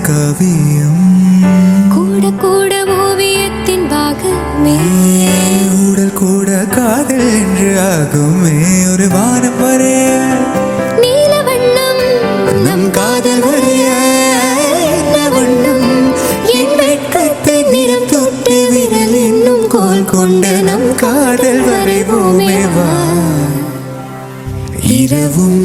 காவியம். கூட கூட ஓவியத்தின் பாகமே. உடல் கூட காதல் என்று ஆகுமே. ஒரு வானம் வரைய நீல வண்ணம் நம் காதல் வரைய என்ன வண்ணம்? என் வெட்கத்தை நிறம் தொட்டு விரல் என்னும் கோல் கொண்டு நம் காதல் வரைவோமே வா. இரவும்